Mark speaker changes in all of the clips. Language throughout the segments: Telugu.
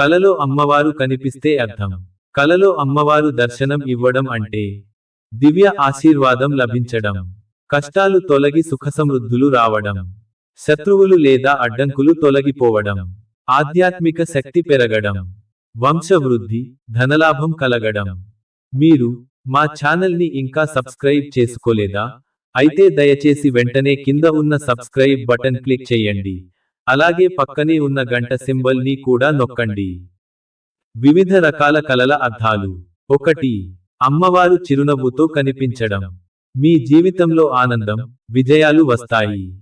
Speaker 1: కలలో అమ్మవారు కనిపిస్తే అర్థం. కలలో అమ్మవారు దర్శనం ఇవ్వడం అంటే దివ్య ఆశీర్వాదం లభించడం. కష్టాలు తొలగి సుఖసమృద్ధులు రావడం. శత్రువులు లేదా అడ్డంకులు తొలగిపోవడం. ఆధ్యాత్మిక శక్తి పెరగడం. వంశవృద్ధి ధనలాభం కలగడం. మీరు మా ఛానల్ని ఇంకా సబ్స్క్రైబ్ చేసుకోలేదా? అయితే దయచేసి వెంటనే కింద ఉన్న సబ్స్క్రైబ్ బటన్ క్లిక్ చేయండి. అలాగే పక్కనే ఉన్న గంట సింబల్ని కూడా నొక్కండి. వివిధ రకాల కలల అర్థాలు ఒకటి అమ్మవారు చిరునవ్వుతో కనిపించడం. మీ జీవితంలో ఆనందం విజయాలు వస్తాయి.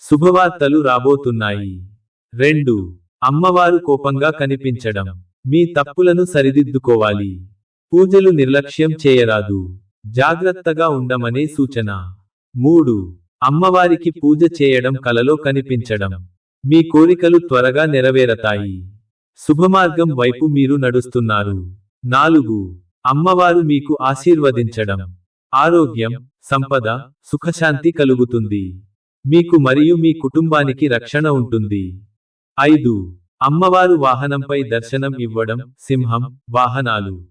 Speaker 1: శుభవార్తలు రాబోతున్నాయి. రెండు అమ్మవారు కోపంగా కనిపించడం. మీ తప్పులను సరిదిద్దుకోవాలి. పూజలు నిర్లక్ష్యం చేయరాదు. జాగ్రత్తగా ఉండమనే సూచన. మూడు అమ్మవారికి పూజ చేయడం కలలో కనిపించడం. మీ కోరికలు త్వరగా నెరవేరతాయి. శుభమార్గం వైపు మీరు నడుస్తున్నారు. నాలుగు. అమ్మవారు మీకు ఆశీర్వదించడం. ఆరోగ్యం సంపద సుఖశాంతి కలుగుతుంది. మీకు మరియు మీ కుటుంబానికి రక్షణ ఉంటుంది. ఐదు. అమ్మవారు వాహనంపై దర్శనం ఇవ్వడం సింహం వాహనాలు.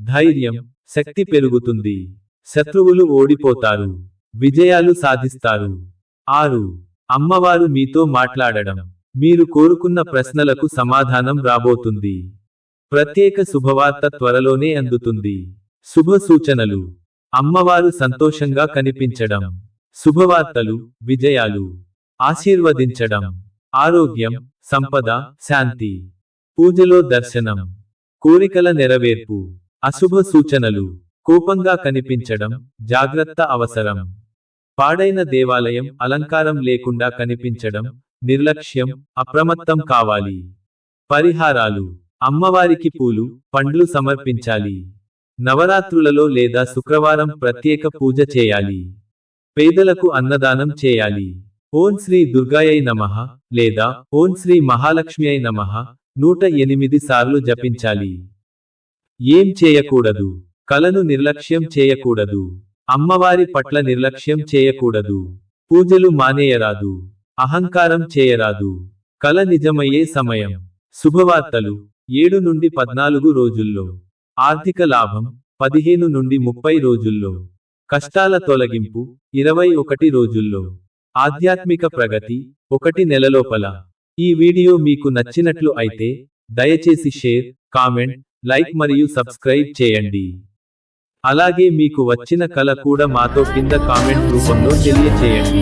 Speaker 1: ధైర్యం శక్తి పెరుగుతుంది. శత్రువులు ఓడిపోతారు. విజయాలు సాధిస్తారు. ఆరు. అమ్మవారు మీతో మాట్లాడడం. మీరు కోరుకున్న ప్రశ్నలకు సమాధానం రాబోతుంది. ప్రత్యేక శుభవార్త త్వరలోనే అందుతుంది. శుభ సూచనలు. అమ్మవారు సంతోషంగా కనిపించడం. శుభవార్తలు విజయాలు. ఆశీర్వదించడం. ఆరోగ్యం సంపద శాంతి. పూజలో దర్శనం. కోరికల నెరవేర్పు. అశుభ సూచనలు. కోపంగా కనిపించడం. జాగ్రత్త అవసరం. పాడైన దేవాలయం అలంకారం లేకుండా కనిపించడం నిర్లక్ష్యం అప్రమత్తం కావాలి. పరిహారాలు అమ్మవారికి పూలు పండ్లు సమర్పించాలి. నవరాత్రులలో లేదా శుక్రవారం ప్రత్యేక పూజ చేయాలి. పేదలకు అన్నదానం చేయాలి. ఓం శ్రీ దుర్గాయై నమః లేదా ఓం శ్రీ మహాలక్ష్మి అయి నమః నూట ఎనిమిది సార్లు జపించాలి. ఏం చేయకూడదు. కలను నిర్లక్ష్యం చేయకూడదు. అమ్మవారి పట్ల నిర్లక్ష్యం చేయకూడదు. పూజలు మానేయరాదు. అహంకారం చేయరాదు. కల నిజమయ్యే సమయం. శుభవార్తలు. ఏడు నుండి పద్నాలుగు రోజుల్లో. ఆర్థిక లాభం. పదిహేను నుండి ముప్పై రోజుల్లో. కష్టాల తొలగింపు. ఇరవై ఒకటి రోజుల్లో. ఆధ్యాత్మిక ప్రగతి. ఒకటి నెలలోపల. ఈ వీడియో మీకు నచ్చినట్లు అయితే దయచేసి షేర్ కామెంట్ లైక్ మరియు సబ్స్క్రైబ్ చేయండి. అలాగే మీకు వచ్చిన కళ కూడా మాతో కింద కామెంట్ రూపంలో తెలియచేయండి.